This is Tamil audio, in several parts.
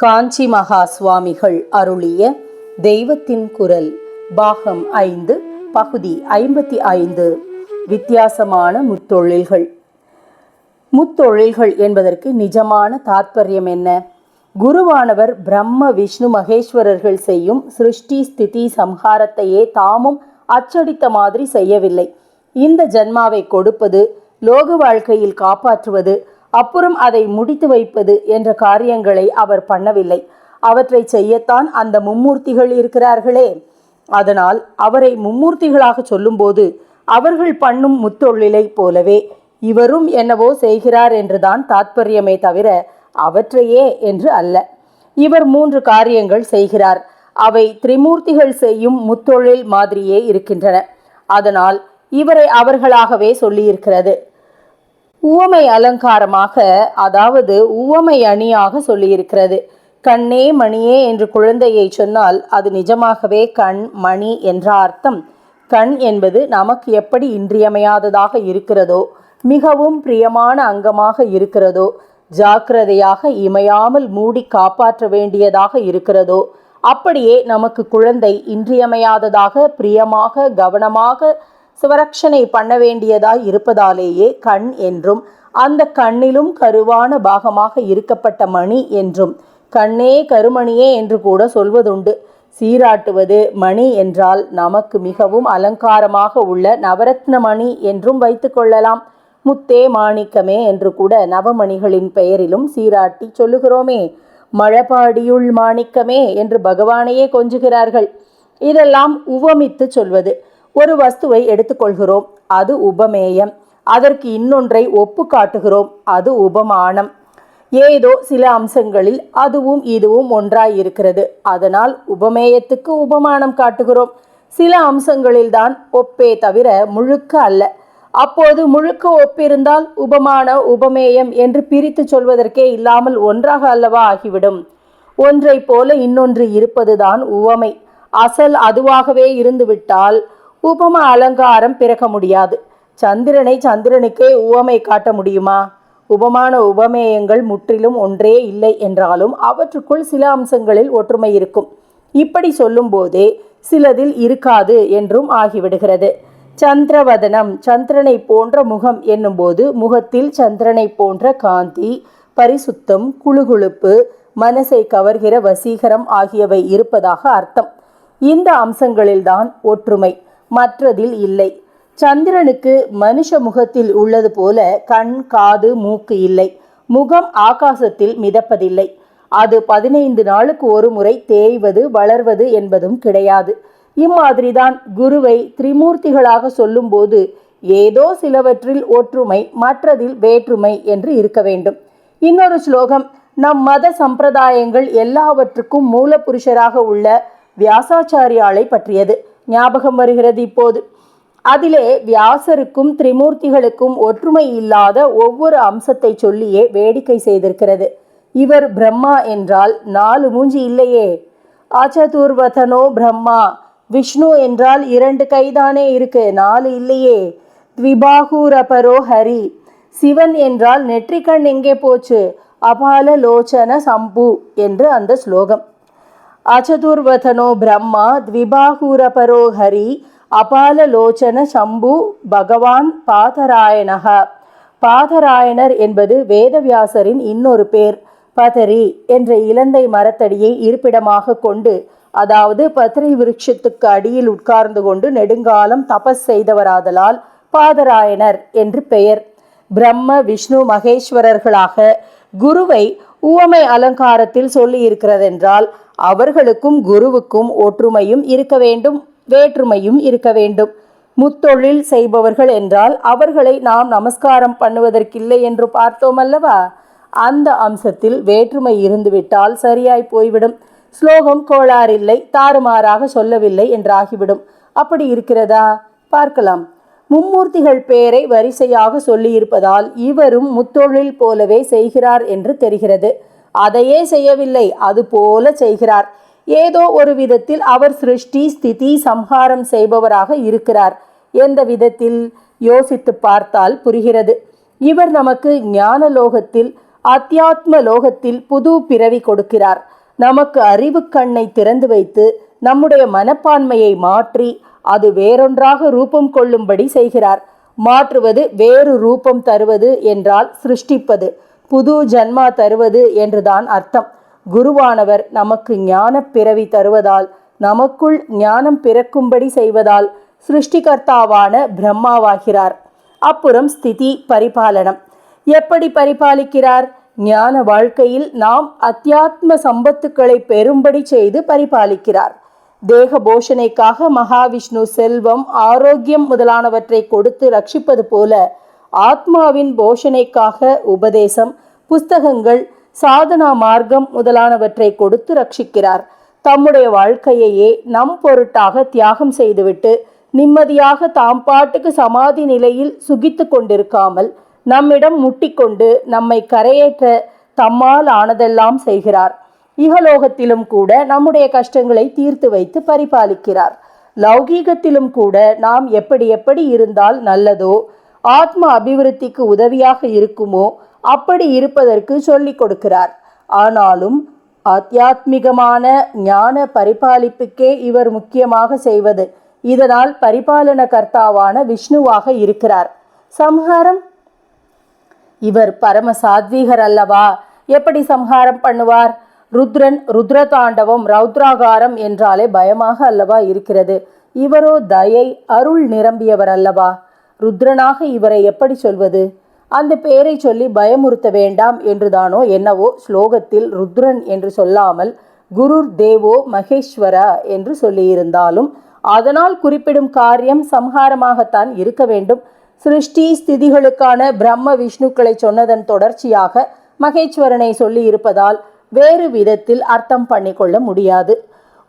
காஞ்சி மகா சுவாமிகள் அருளிய தெய்வத்தின் குரல் பாகம் ஐந்து பகுதி ஐம்பத்தி ஐந்து. வித்தியாசமான முத்தொழில்கள். முத்தொழில்கள் என்பதற்கு நிஜமான தாத்பரியம் என்ன? குருவானவர் பிரம்ம விஷ்ணு மகேஸ்வரர்கள் செய்யும் சிருஷ்டி ஸ்திதி சம்ஹாரத்தையே தாமும் அச்சடித்த மாதிரி செய்யவில்லை. இந்த ஜன்மாவை கொடுப்பது லோக வாழ்க்கையில் காப்பாற்றுவது அப்புறம் அதை முடித்து வைப்பது என்ற காரியங்களை அவர் பண்ணவில்லை. அவற்றை செய்யத்தான் அந்த மும்மூர்த்திகள் இருக்கிறார்களே. அதனால் அவரை மும்மூர்த்திகளாக சொல்லும்போது அவர்கள் பண்ணும் முத்தொழிலை போலவே இவரும் என்னவோ செய்கிறார் என்றுதான் தாத்பரியமே தவிர அவற்றையே என்று அல்ல. இவர் மூன்று காரியங்கள் செய்கிறார். அவை திரிமூர்த்திகள் செய்யும் முத்தொழில் மாதிரியே இருக்கின்றன. அதனால் இவரை அவர்களாகவே சொல்லியிருக்கிறது. உவமை அலங்காரமாக அதாவது உவமை அணியாக சொல்லியிருக்கிறது. கண்ணே மணியே என்று குழந்தையை சொன்னால் அது நிஜமாகவே கண் மணி என்ற அர்த்தம். கண் என்பது நமக்கு எப்படி இன்றியமையாததாக இருக்கிறதோ மிகவும் பிரியமான அங்கமாக இருக்கிறதோ ஜாக்கிரதையாக இமையாமல் மூடி காப்பாற்ற வேண்டியதாக இருக்கிறதோ அப்படியே நமக்கு குழந்தை இன்றியமையாததாக பிரியமாக கவனமாக சுவரட்சணை பண்ண வேண்டியதாய் இருப்பதாலேயே கண் என்றும் அந்த கண்ணிலும் கருவான பாகமாக இருக்கப்பட்ட மணி என்றும் கண்ணே கருமணியே என்று கூட சொல்வதுண்டு. சீராட்டுவது மணி என்றால் நமக்கு மிகவும் அலங்காரமாக உள்ள நவரத்ன மணி என்றும் வைத்துக்கொள்ளலாம் முத்தே மாணிக்கமே என்று கூட நவமணிகளின் பெயரிலும் சீராட்டி சொல்லுகிறோமே. மழபாடியுள் மாணிக்கமே என்று பகவானையே கொஞ்சுகிறார்கள். இதெல்லாம் உவமித்து சொல்வது. ஒரு வஸ்துவை எடுத்துக்கொள்கிறோம். அது உபமேயம். அதற்கு இன்னொன்றை ஒப்பு காட்டுகிறோம். அது உபமானம். ஏதோ சில அம்சங்களில் அதுவும் இதுவும் ஒன்றாய் இருக்கிறது அதனால் உபமேயத்துக்கு உபமானம் காட்டுகிறோம். சில அம்சங்களில்தான் ஒப்பே தவிர முழுக்க அல்ல. அப்போது முழுக்க ஒப்பிருந்தால் உபமான உபமேயம் என்று பிரித்து சொல்வதற்கே இல்லாமல் ஒன்றாக அல்லவா ஆகிவிடும். ஒன்றை போல இன்னொன்று இருப்பதுதான் உவமை. அசல் அதுவாகவே இருந்துவிட்டால் உபம அலங்காரம் பிறக்க முடியாது. சந்திரனை சந்திரனுக்கே உவமை காட்ட முடியுமா? உபமான உபமேயங்கள் முற்றிலும் ஒன்றே இல்லை என்றாலும் அவற்றுக்குள் சில அம்சங்களில் ஒற்றுமை இருக்கும். இப்படி சொல்லும்போதே சிலதில் இருக்காது என்றும் ஆகிவிடுகிறது. சந்திரவதனம் சந்திரனை போன்ற முகம் என்னும்போது முகத்தில் சந்திரனை போன்ற காந்தி பரிசுத்தம் குழுகுழுப்பு மனசை கவர்கிற வசீகரம் ஆகியவை இருப்பதாக அர்த்தம். இந்த அம்சங்களில்தான் ஒற்றுமை. மற்றதில் இல்லை. சந்திரனுக்கு மனுஷ முகத்தில் உள்ளது போல கண் காது மூக்கு இல்லை. முகம் ஆகாசத்தில் மிதப்பதில்லை. அது பதினைந்து நாளுக்கு ஒரு முறை தேய்வது வளர்வது என்பதும் கிடையாது. இம்மாதிரிதான் குருவை திரிமூர்த்திகளாக சொல்லும்போது ஏதோ சிலவற்றில் ஒற்றுமை மற்றதில் வேற்றுமை என்று இருக்க வேண்டும். இன்னொரு ஸ்லோகம் நம் மத சம்பிரதாயங்கள் எல்லாவற்றுக்கும் மூலபுருஷராக உள்ள வியாசாச்சாரியாளை பற்றியது. ஞாபகம் வருகிறது இப்போது. அதிலே வியாசருக்கும் திரிமூர்த்திகளுக்கும் ஒற்றுமை இல்லாத ஒவ்வொரு அம்சத்தை சொல்லியே வேடிக்கை செய்திருக்கிறது. இவர் பிரம்மா என்றால் நாலு மூஞ்சி இல்லையே. அச்சதுர்வதனோ பிரம்மா விஷ்ணு என்றால் இரண்டு கைதானே இருக்கு நாலு இல்லையே. த்விபாகூரபரோ ஹரி சிவன் என்றால் நெற்றிக்கண் எங்கே போச்சு? அபால லோச்சன சம்பு என்று அந்த ஸ்லோகம். அச்சதுர்வதனோ பிரம்மா த்விபாகூரபரோ ஹரி அபாலலோச்சன சம்பு பகவான் பாதராயணக பாதராயணர் என்பது வேதவியாசரின் இன்னொரு பேர் பதரி என்ற இலந்தை மரத்தடியை இருப்பிடமாக கொண்டு அதாவது பத்திரை விருட்சத்துக்கு அடியில் உட்கார்ந்து கொண்டு நெடுங்காலம் தபஸ் செய்தவராதலால் பாதராயணர் என்று பெயர். பிரம்ம விஷ்ணு மகேஸ்வரர்களாக குருவை உவமை அலங்காரத்தில் சொல்லி இருக்கிறதென்றால் அவர்களுக்கும் குருவுக்கும் ஒற்றுமையும் இருக்க வேண்டும் வேற்றுமையும் இருக்க வேண்டும். முத்தொழில் செய்பவர்கள் என்றால் அவர்களை நாம் நமஸ்காரம் பண்ணுவதற்கில்லை என்று பார்த்தோம் அல்லவா அந்த அம்சத்தில் வேற்றுமை இருந்துவிட்டால் சரியாய் போய்விடும். ஸ்லோகம் கோளாறில்லை தாறுமாறாக சொல்லவில்லை என்றாகிவிடும். அப்படி இருக்கிறதா? பார்க்கலாம். மும்மூர்த்திகள் பெயரை வரிசையாக சொல்லியிருப்பதால் இவரும் முத்தொழில் போலவே செய்கிறார் என்று தெரிகிறது. அதையே செய்யவில்லை அது போல செய்கிறார். ஏதோ ஒரு விதத்தில் அவர் சிருஷ்டி ஸ்திதி சம்ஹாரம் செய்பவராக இருக்கிறார். எந்த விதத்தில்? யோசித்து பார்த்தால் புரிகிறது. இவர் நமக்கு ஞான லோகத்தில் அத்தியாத்ம லோகத்தில் புது பிறவி கொடுக்கிறார். நமக்கு அறிவு கண்ணை திறந்து வைத்து நம்முடைய மனப்பான்மையை மாற்றி அது வேறொன்றாக ரூபம் கொள்ளும்படி செய்கிறார். மாற்றுவது வேறு ரூபம் தருவது என்றால் சிருஷ்டிப்பது. புது ஜன்மா தருவது என்றுதான் அர்த்தம். குருவானவர் நமக்கு ஞான பிறவி தருவதால் நமக்குள் ஞானம் பிறக்கும்படி செய்வதால் சிருஷ்டிகர்த்தாவான பிரம்மாவாகிறார். அப்புறம் ஸ்திதி பரிபாலனம். எப்படி பரிபாலிக்கிறார்? ஞான வாழ்க்கையில் நாம் அத்தியாத்ம சம்பத்துக்களை பெறும்படி செய்து பரிபாலிக்கிறார். தேக போஷணைக்காக மகாவிஷ்ணு செல்வம் ஆரோக்கியம் முதலானவற்றை கொடுத்து ரட்சிப்பது போல ஆத்மாவின் போஷணைக்காக உபதேசம் புஸ்தகங்கள் சாதனா மார்க்கம் முதலானவற்றை கொடுத்து ரட்சிக்கிறார். தம்முடைய வாழ்க்கையையே நம் பொருட்டாக தியாகம் செய்துவிட்டு நிம்மதியாக தாம் பாட்டுக்கு சமாதி நிலையில் சுகித்து கொண்டிருக்காமல் நம்மிடம் முட்டிக்கொண்டு நம்மை கரையேற்ற தம்மால் ஆனதெல்லாம் செய்கிறார். இகலோகத்திலும் கூட நம்முடைய கஷ்டங்களை தீர்த்து வைத்து பரிபாலிக்கிறார். லௌகீகத்திலும் கூட நாம் எப்படி எப்படி இருந்தால் நல்லதோ ஆத்ம அபிவிருத்திக்கு உதவியாக இருக்குமோ அப்படி இருப்பதற்கு சொல்லிக் கொடுக்கிறார். ஆனாலும் ஆத்தியாத்மிகமான ஞான பரிபாலிப்புக்கே இவர் முக்கியமாக செய்வது இதனால் பரிபாலன கர்த்தாவான விஷ்ணுவாக இருக்கிறார். சம்ஹாரம்? இவர் பரம சாத்வீகர் அல்லவா? எப்படி சம்ஹாரம் பண்ணுவார்? ருத்ரன் ருத்ரதாண்டவம் ரௌத்ராகாரம் என்றாலே பயமாக அல்லவா இருக்கிறது? இவரோ தயை அருள் நிரம்பியவர் அல்லவா? ருத்ரனாக இவரை எப்படி சொல்வது? அந்த பெயரை சொல்லி பயமுறுத்த வேண்டாம் என்றுதானோ என்னவோ ஸ்லோகத்தில் ருத்ரன் என்று சொல்லாமல் குருர் தேவோ மகேஸ்வரா என்று சொல்லியிருந்தாலும் அதனால் குறிப்பிடும் காரியம் சம்ஹாரமாகத்தான் இருக்க வேண்டும். சிருஷ்டி ஸ்திதிகளுக்கான பிரம்ம விஷ்ணுக்களை சொன்னதன் தொடர்ச்சியாக மகேஸ்வரனை சொல்லி இருப்பதால் வேறு விதத்தில் அர்த்தம் பண்ணிக்கொள்ள முடியாது.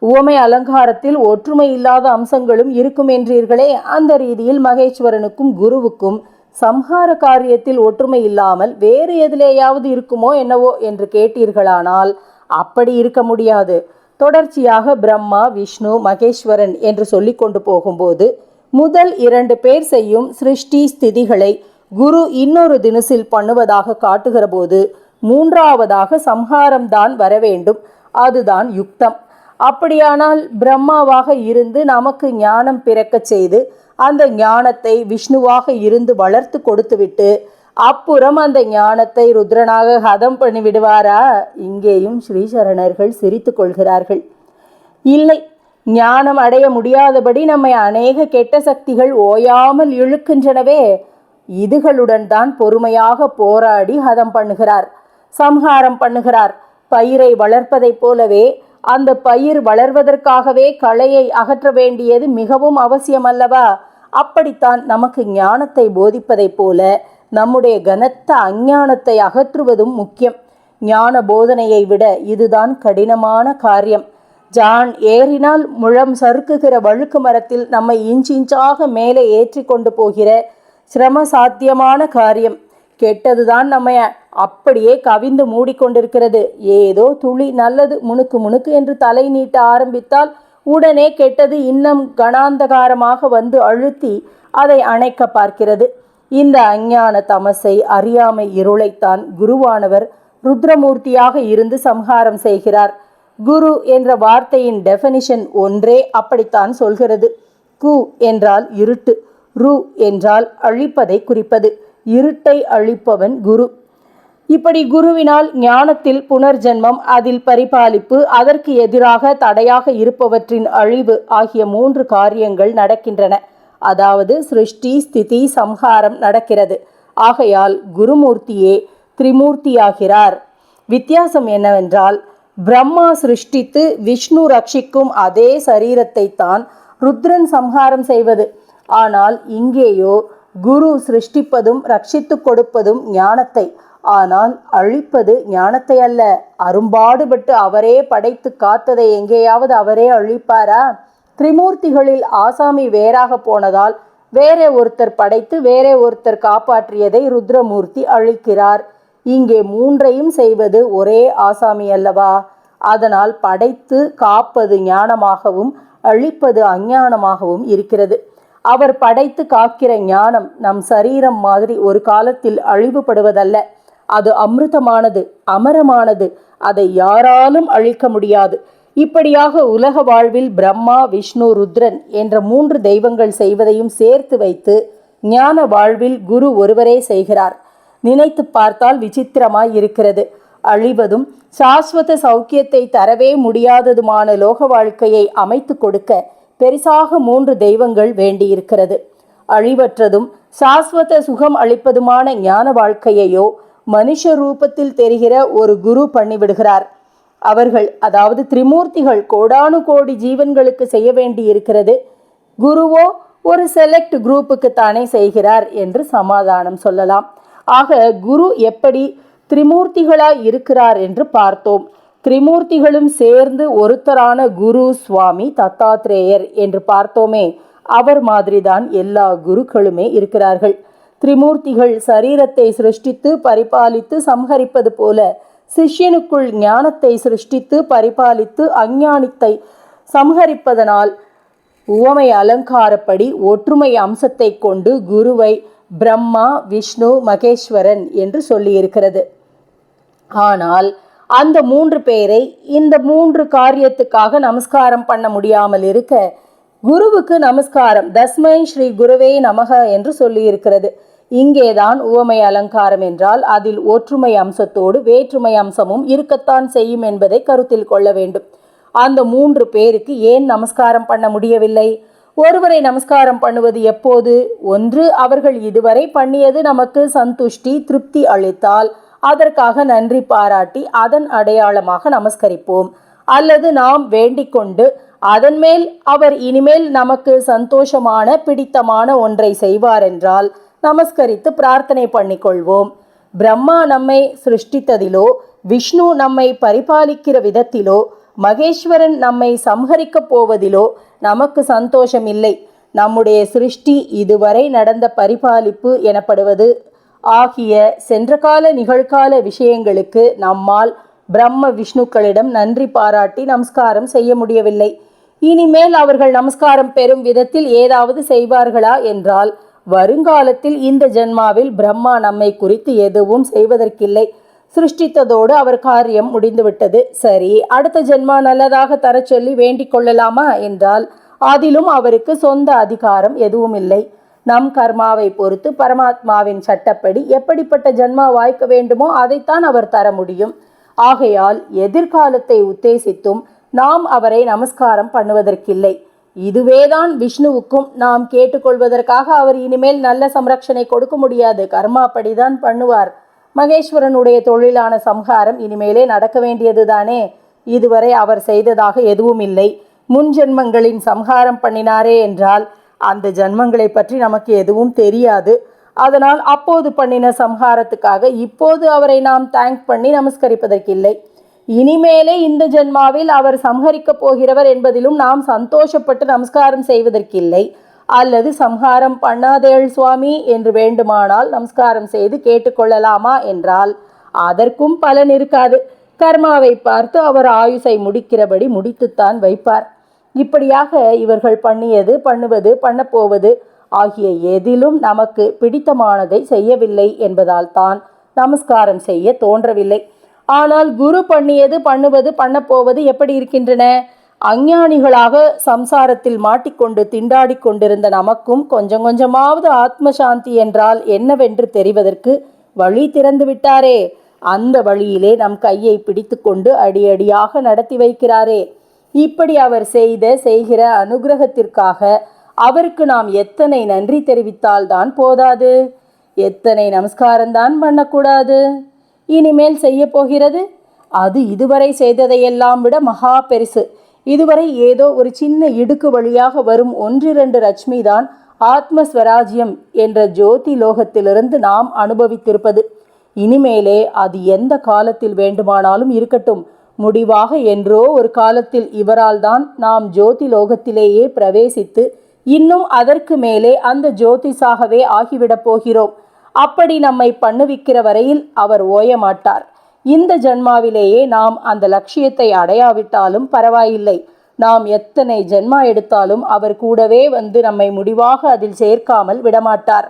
உவமை அலங்காரத்தில் ஒற்றுமை இல்லாத அம்சங்களும் இருக்கும் என்றீர்களே. அந்த ரீதியில் மகேஸ்வரனுக்கும் குருவுக்கும் சம்ஹார காரியத்தில் ஒற்றுமை இல்லாமல் வேறு எதிலேயாவது இருக்குமோ என்னவோ என்று கேட்டீர்களானால் அப்படி இருக்க முடியாது. தொடர்ச்சியாக பிரம்மா விஷ்ணு மகேஸ்வரன் என்று சொல்லி கொண்டு போகும்போது முதல் இரண்டு பேர் செய்யும் சிருஷ்டி ஸ்திதிகளை குரு இன்னொரு தினசில் பண்ணுவதாக காட்டுகிற போது மூன்றாவதாக சம்ஹாரம்தான் வர வேண்டும். அதுதான் யுக்தம். அப்படியானால் பிரம்மாவாக இருந்து நமக்கு ஞானம் பிறக்கச் செய்து அந்த ஞானத்தை விஷ்ணுவாக இருந்து வளர்த்து கொடுத்துவிட்டு அப்புறம் அந்த ஞானத்தை ருத்ரனாக ஹதம் பண்ணி விடுவாரா இங்கேயும் ஸ்ரீசரணர்கள் சிரித்து கொள்கிறார்கள். இல்லை ஞானம் அடைய முடியாதபடி நம்மை அநேக கெட்ட சக்திகள் ஓயாமல் இழுக்கின்றனவே. இதுகளுடன் தான் பொறுமையாக போராடி ஹதம் பண்ணுகிறார் சம்ஹாரம் பண்ணுகிறார். பயிரை வளர்ப்பதைப் போலவே அந்த பயிர் வளர்வதற்காகவே களையை அகற்ற வேண்டியது மிகவும் அவசியம் அல்லவா அப்படித்தான் நமக்கு ஞானத்தை போதிப்பதைப் போல நம்முடைய கனத்த அஞ்ஞானத்தை அகற்றுவதும் முக்கியம். ஞான போதனையை விட இதுதான் கடினமான காரியம். ஜான் ஏறினால் முழம் சறுக்குகிற வழுக்கு மரத்தில் நம்மை இன்ச்சின்ச்சாக மேலே ஏற்றி கொண்டு போகிற சிரம சாத்தியமான காரியம். கெட்டதுதான் நம்ம அப்படியே கவிந்து மூடிக்கொண்டிருக்கிறது. ஏதோ துளி நல்லது முணுக்கு முணுக்கு என்று தலை நீட்ட ஆரம்பித்தால் உடனே கெட்டது இன்னும் கணாந்தகாரமாக வந்து அழுத்தி அதை அணைக்க பார்க்கிறது. இந்த அஞ்ஞான தமசை அறியாமை இருளைத்தான் குருவானவர் ருத்ரமூர்த்தியாக இருந்து சம்ஹாரம் செய்கிறார். குரு என்ற வார்த்தையின் டெஃபனிஷன் ஒன்றே அப்படித்தான் சொல்கிறது. கு என்றால் இருட்டு ரு என்றால் அழிப்பதை குறிப்பது. இருட்டை அழிப்பவன் குரு. இப்படி குருவினால் ஞானத்தில் புனர்ஜென்மம் அதில் பரிபாலிப்பு அதற்கு எதிராக தடையாக இருப்பவற்றின் அழிவு ஆகிய மூன்று காரியங்கள் நடக்கின்றன. அதாவது சிருஷ்டி ஸ்திதி சம்ஹாரம் நடக்கிறது. ஆகையால் குருமூர்த்தியே திரிமூர்த்தியாகிறார். வித்தியாசம் என்னவென்றால் பிரம்மா சிருஷ்டித்து விஷ்ணு ரட்சிக்கும் அதே சரீரத்தை தான் ருத்ரன் சம்ஹாரம் செய்வது. ஆனால் இங்கேயோ குரு சிருஷ்டிப்பதும் ரட்சித்து கொடுப்பதும் ஞானத்தை ஆனால் அழிப்பது ஞானத்தை அல்ல. அரும்பாடுபட்டு அவரே படைத்து காத்ததை எங்கேயாவது அவரே அழிப்பாரா? திரிமூர்த்திகளில் ஆசாமி வேறாக போனதால் வேறே ஒருத்தர் படைத்து வேறே ஒருத்தர் காப்பாற்றியதை ருத்ரமூர்த்தி அழிக்கிறார். இங்கே மூன்றையும் செய்வது ஒரே ஆசாமி அல்லவா? அதனால் படைத்து காப்பது ஞானமாகவும் அழிப்பது அஞ்ஞானமாகவும் இருக்கிறது. அவர் படைத்து காக்கிற ஞானம் நம் சரீரம் மாதிரி ஒரு காலத்தில் அழிவுபடுவதல்ல. அது அமிர்தமானது அமரமானது. அதை யாராலும் அழிக்க முடியாது. இப்படியாக உலக வாழ்வில் பிரம்மா விஷ்ணு ருத்ரன் என்ற மூன்று தெய்வங்கள் செய்வதையும் சேர்த்து வைத்து ஞான வாழ்வில் குரு ஒருவரே செய்கிறார். நினைத்து பார்த்தால் விசித்திரமாய் இருக்கிறது. அழிவதும் சாஸ்வத சௌக்கியத்தை தரவே முடியாததுமான லோக வாழ்க்கையை அமைத்து கொடுக்க பெரிசாக மூன்று தெய்வங்கள் வேண்டியிருக்கிறது. அழிவற்றதும் சாஸ்வத சுகம் அளிப்பதுமான ஞான வாழ்க்கையையோ மனுஷ ரூபத்தில் தெரிகிற ஒரு குரு பண்ணிவிடுகிறார். அவர்கள் அதாவது திரிமூர்த்திகள் கோடானு கோடி ஜீவன்களுக்கு செய்ய வேண்டி இருக்கிறது குருவோ ஒரு செலக்ட் குரூப்புக்கு தானே செய்கிறார் என்று சமாதானம் சொல்லலாம். ஆக குரு எப்படி திரிமூர்த்திகளாய் இருக்கிறார் என்று பார்த்தோம். திரிமூர்த்திகளும் சேர்ந்து ஒருத்தரான குரு சுவாமி தத்தாத்ரேயர் என்று பார்த்தோமே அவர் மாதிரிதான் எல்லா குருக்களுமே இருக்கிறார்கள். திரிமூர்த்திகள் சரீரத்தை சிருஷ்டித்து பரிபாலித்து சம்ஹரிப்பது போல சிஷ்யனுக்குள் ஞானத்தை சிருஷ்டித்து பரிபாலித்து அஞ்ஞானித்தை சம்ஹரிப்பதனால் உவமை அலங்காரப்படி ஒற்றுமை அம்சத்தை கொண்டு குருவை பிரம்மா விஷ்ணு மகேஸ்வரன் என்று சொல்லியிருக்கிறது. ஆனால் அந்த மூன்று பேரை இந்த மூன்று காரியத்துக்காக நமஸ்காரம் பண்ண முடியாமல் இருக்க குருவுக்கு நமஸ்காரம் தஸ்மை ஸ்ரீ குருவே நமக என்று சொல்லியிருக்கிறது. இங்கேதான் உவமை அலங்காரம் என்றால் அதில் ஒற்றுமை அம்சத்தோடு வேற்றுமை அம்சமும் இருக்கத்தான் செய்யும் என்பதை கருத்தில் கொள்ள வேண்டும். அந்த மூன்று பேருக்கு ஏன் நமஸ்காரம் பண்ண முடியவில்லை? ஒருவரை நமஸ்காரம் பண்ணுவது எப்போது? ஒன்று அவர்கள் இதுவரை பண்ணியது நமக்கு சந்துஷ்டி திருப்தி அளித்தால் அதற்காக நன்றி பாராட்டி அதன் அடையாளமாக நமஸ்கரிப்போம். அல்லது நாம் வேண்டிக்கொண்டு அதன் மேல் அவர் இனிமேல் நமக்கு சந்தோஷமான பிடித்தமான ஒன்றை செய்வார் என்றால் நமஸ்கரித்து பிரார்த்தனை பண்ணிக்கொள்வோம். பிரம்மா நம்மை சிருஷ்டித்ததிலோ விஷ்ணு நம்மை பரிபாலிக்கிற விதத்திலோ மகேஸ்வரன் நம்மை சம்ஹரிக்கப் போவதிலோ நமக்கு சந்தோஷம் இல்லை நம்முடைய சிருஷ்டி இதுவரை நடந்த பரிபாலிப்பு எனப்படுவது ஆகிய சென்ற கால நிகழ்கால விஷயங்களுக்கு நம்மால் பிரம்ம விஷ்ணுக்களிடம் நன்றி பாராட்டி நமஸ்காரம் செய்ய முடியவில்லை. இனிமேல் அவர்கள் நமஸ்காரம் பெறும் விதத்தில் ஏதாவது செய்வார்களா என்றால் வருங்காலத்தில் இந்த ஜென்மாவில் பிரம்மா நம்மை குறித்து எதுவும் செய்வதற்கில்லை. சிருஷ்டித்ததோடு அவர் காரியம் முடிந்துவிட்டது. சரி அடுத்த ஜென்மா நல்லதாக தரச் சொல்லி வேண்டிக் கொள்ளலாமா என்றால் அதிலும் அவருக்கு சொந்த அதிகாரம் எதுவும் இல்லை நம் கர்மாவை பொறுத்து பரமாத்மாவின் சட்டப்படி எப்படிப்பட்ட ஜென்மா வாய்க்க வேண்டுமோ அதைத்தான் அவர் தர முடியும். ஆகையால் எதிர்காலத்தை உத்தேசித்தும் நாம் அவரை நமஸ்காரம் பண்ணுவதற்கில்லை. இதுவேதான் விஷ்ணுவுக்கும் நாம் கேட்டுக்கொள்வதற்காக அவர் இனிமேல் நல்ல சம்ரக்ஷணை கொடுக்க முடியாது. கர்மாப்படிதான் பண்ணுவார். மகேஸ்வரனுடைய தொழிலான சம்ஹாரம் இனிமேலே நடக்க வேண்டியதுதானே இதுவரை அவர் செய்ததாக எதுவும் இல்லை. முன் ஜென்மங்களின் சம்ஹாரம் பண்ணினாரே என்றால் அந்த ஜென்மங்களை பற்றி நமக்கு எதுவும் தெரியாது. அதனால் அப்போது பண்ணின சம்ஹாரத்துக்காக இப்போது அவரை நாம் தேங்க் பண்ணி நமஸ்கரிப்பதற்கில்லை. இனிமேலே இந்த ஜென்மாவில் அவர் சம்ஹரிக்கப் போகிறவர் என்பதிலும் நாம் சந்தோஷப்பட்டு நமஸ்காரம் செய்வதற்கில்லை. அல்லது சம்ஹாரம் பண்ணாதேள் சுவாமி என்று வேண்டுமானால் நமஸ்காரம் செய்து கேட்டுக்கொள்ளலாமா என்றால் அதற்கும் பலன் இருக்காது. கர்மாவை பார்த்து அவர் ஆயுசை முடிக்கிறபடி முடித்துத்தான் வைப்பார். இப்படியாக இவர்கள் பண்ணியது பண்ணுவது பண்ணப்போவது ஆகிய எதிலும் நமக்கு பிடித்தமானதை செய்யவில்லை என்பதால் தான் நமஸ்காரம் செய்ய தோன்றவில்லை. ஆனால் குரு பண்ணியது பண்ணுவது பண்ணப்போவது எப்படி இருக்கின்றன? அஞ்ஞானிகளாக சம்சாரத்தில் மாட்டிக்கொண்டு திண்டாடிக் கொண்டிருந்த நமக்கும் கொஞ்சம் கொஞ்சமாவது ஆத்ம சாந்தி என்றால் என்னவென்று தெரிவதற்கு வழி திறந்து விட்டாரே. அந்த வழியிலே நம் கையை பிடித்துக்கொண்டு அடியடியாக நடத்தி வைக்கிறாரே. இப்படி அவர் செய்த செய்கிற அனுகிரகத்திற்காக அவருக்கு நாம் எத்தனை நன்றி தெரிவித்தால்தான் போதாது? எத்தனை நமஸ்காரம்தான் பண்ணக்கூடாது? இனிமேல் செய்ய போகிறது? அது இதுவரை செய்ததையெல்லாம் விட மகா பெருசு. இதுவரை ஏதோ ஒரு சின்ன இடுக்கு வழியாக வரும் ஒன்றிரண்டு ரட்சுமி தான் ஆத்ம ஸ்வராஜ்யம் என்ற ஜோதி லோகத்திலிருந்து நாம் அனுபவித்திருப்பது. இனிமேலே அது எந்த காலத்தில் வேண்டுமானாலும் இருக்கட்டும். முடிவாக என்றோ ஒரு காலத்தில் இவரால் தான் நாம் ஜோதி லோகத்திலேயே பிரவேசித்து இன்னும் அதற்கு மேலே அந்த ஜோதிஷாகவே ஆகிவிடப் போகிறோம். அப்படி நம்மை பண்ணுவிக்கிற வரையில் அவர் ஓய மாட்டார் இந்த ஜென்மாவிலேயே நாம் அந்த லட்சியத்தை அடையாவிட்டாலும் பரவாயில்லை. நாம் எத்தனை ஜென்மா எடுத்தாலும் அவர் கூடவே வந்து நம்மை முடிவாக அதில் சேர்க்காமல் விடமாட்டார்.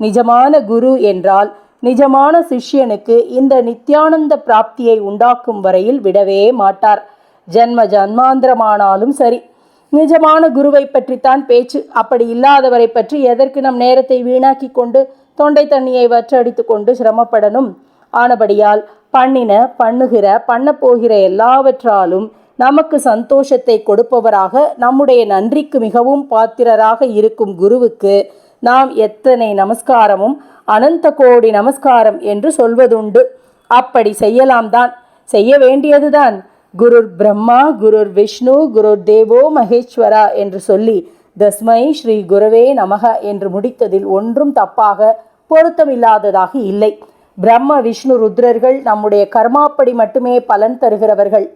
நிஜமான குரு என்றால் நிஜமான சிஷ்யனுக்கு இந்த நித்யானந்த பிராப்தியை உண்டாக்கும் வரையில் விடவே மாட்டார். ஜென்ம ஜன்மாந்திரமானாலும் சரி நிஜமான குருவை பற்றித்தான் பேச்சு. அப்படி இல்லாதவரை பற்றி எதற்கு நம் நேரத்தை வீணாக்கி கொண்டு தொண்டை தண்ணியை வற்றடித்து கொண்டு சிரமப்படணும்? ஆனபடியால் பண்ணின பண்ணுகிற பண்ணப்போகிற எல்லாவற்றாலும் நமக்கு சந்தோஷத்தை கொடுப்பவராக நம்முடைய நன்றிக்கு மிகவும் பாத்திரராக இருக்கும் குருவுக்கு நாம் எத்தனை நமஸ்காரமும் அனந்த கோடி நமஸ்காரம் என்று சொல்வதுண்டு. அப்படி செய்யலாம் தான் செய்ய வேண்டியதுதான். குருர் பிரம்மா குருர் விஷ்ணு குருர் தேவோ மகேஸ்வரா என்று சொல்லி தஸ்மை ஸ்ரீ குருவே நமக என்று முடித்ததில் ஒன்றும் தப்பாக பொருத்தமில்லாததாக இல்லை. பிரம்ம விஷ்ணு ருத்ரர்கள் நம்முடைய கர்மாப்படி மட்டுமே பலன் தருகிறவர்கள்.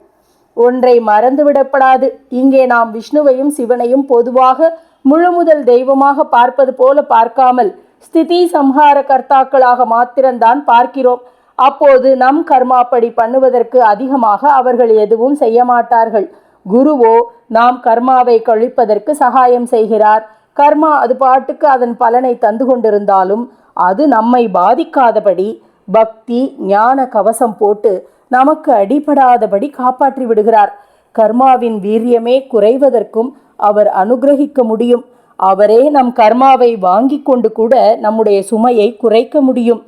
ஒன்றை மறந்துவிடப்படாது. இங்கே நாம் விஷ்ணுவையும் சிவனையும் பொதுவாக முழுமுதல் தெய்வமாக பார்ப்பது போல பார்க்காமல் ஸ்திதி சம்ஹார கர்த்தாக்களாக மாத்திரம்தான் பார்க்கிறோம். அப்போது நம் கர்மாப்படி பண்ணுவதற்கு அதிகமாக அவர்கள் எதுவும் செய்ய மாட்டார்கள். குருவோ நாம் கர்மாவை கழிப்பதற்கு சகாயம் செய்கிறார். கர்மா அது பாட்டுக்கு அதன் பலனை தந்து கொண்டிருந்தாலும் அது நம்மை பாதிக்காதபடி பக்தி ஞான கவசம் போட்டு நமக்கு அடிபடாதபடி காப்பாற்றி விடுகிறார். கர்மாவின் வீரியமே குறைவதற்கும் அவர் அனுகிரகிக்க முடியும். அவரே நம் கர்மாவை வாங்கி கொண்டு கூட நம்முடைய சுமையை குறைக்க முடியும்.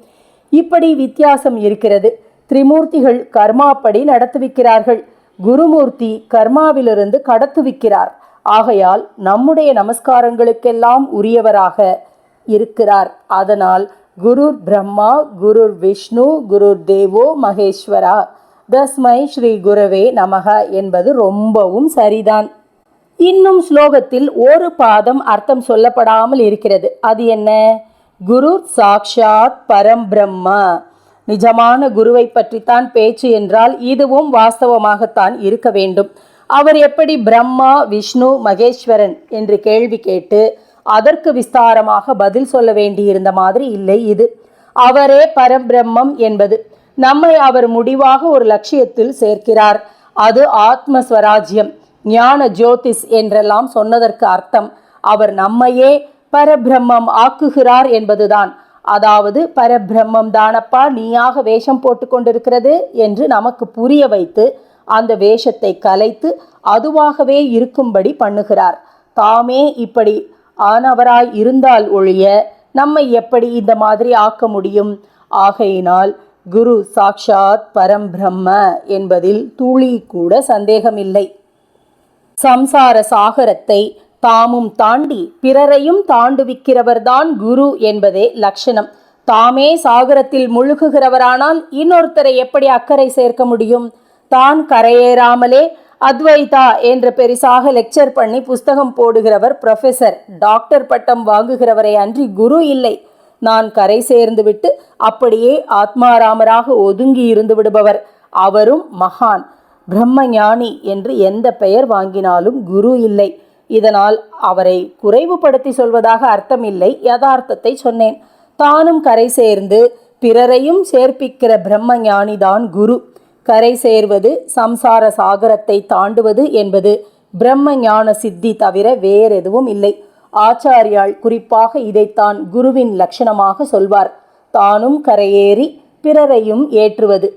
இப்படி வித்தியாசம் இருக்கிறது. திரிமூர்த்திகள் கர்மாப்படி நடத்துவிக்கிறார்கள். குருமூர்த்தி கர்மாவிலிருந்து கடத்துவிக்கிறார். ஆகையால் நம்முடைய நமஸ்காரங்களுக்கெல்லாம் உரியவராக இருக்கிறார். அதனால் குருர் பிரம்மா குருர் விஷ்ணு குருர் தேவோ மகேஸ்வரா. தஸ்மை ஸ்ரீ குருவே நமக என்பது ரொம்பவும் சரிதான். இன்னும் ஸ்லோகத்தில் ஒரு பாதம் அர்த்தம் சொல்லப்படாமல் இருக்கிறது. அது என்ன? குரு சாக்ஷாத் பரம் பிரம்ம. நிஜமான குருவை பற்றித்தான் பேச்சு என்றால் இதுவும் வாஸ்தவமாகத்தான் இருக்க வேண்டும். அவர் எப்படி பிரம்மா விஷ்ணு மகேஸ்வரன் என்று கேள்வி கேட்டு அதற்கு விஸ்தாரமாக பதில் சொல்ல வேண்டியிருந்த மாதிரி இல்லை இது. அவரே பரபிரம்மம் என்பது. நம்மை அவர் முடிவாக ஒரு லட்சியத்தில் சேர்க்கிறார். அது ஆத்மஸ்வராஜ்யம். ஞான ஜோதிஸ் என்றெல்லாம் சொன்னதற்கு அர்த்தம். அவர் நம்மையே பரபிரம்மம் ஆக்குகிறார் என்பதுதான். அதாவது பரபிரம்மம் தானப்பா நீயாக வேஷம் போட்டு கொண்டிருக்கிறது என்று நமக்கு புரிய வைத்து அந்த வேஷத்தை கலைத்து அதுவாகவே இருக்கும்படி பண்ணுகிறார். தாமே இப்படி ஆனவராய் இருந்தால் ஒழிய நம்மை எப்படி இந்த மாதிரி ஆக்க முடியும்? ஆகையினால் குரு சாக்ஷாத் பரம்பிரம்ம என்பதில் துளி கூட சந்தேகமில்லை. சம்சார சாகரத்தை தாமும் தாண்டி பிறரையும் தாண்டுவிக்கிறவர்தான் குரு என்பதே லட்சணம். தாமே சாகரத்தில் முழுகுகிறவரானால் இன்னொருத்தரை எப்படி அக்கறை சேர்க்க முடியும்? தான் கரையேறாமலே அத்வைதா என்று பெரிசாக லெக்சர் பண்ணி புஸ்தகம் போடுகிறவர் ப்ரொஃபெசர் டாக்டர் பட்டம் வாங்குகிறவரை அன்றி குரு இல்லை. நான் கரை சேர்ந்துவிட்டு அப்படியே ஆத்மாராமராக ஒதுங்கி இருந்து விடுபவர். அவரும் மகான். பிரம்ம ஞானி என்று எந்த பெயர் வாங்கினாலும் குரு இல்லை. இதனால் அவரை குறைவுபடுத்தி சொல்வதாக அர்த்தமில்லை யதார்த்தத்தை சொன்னேன். தானும் கரை சேர்ந்து பிறரையும் சேர்ப்பிக்கிற பிரம்ம ஞானிதான் குரு. கரை சேர்வது சம்சார சாகரத்தை தாண்டுவது என்பது பிரம்ம ஞான சித்தி தவிர வேறெதுவும் இல்லை. ஆச்சாரியால் குறிப்பாக இதைத்தான் குருவின் லட்சணமாக சொல்வார். தானும் கரையேறி பிறரையும் ஏற்றுவது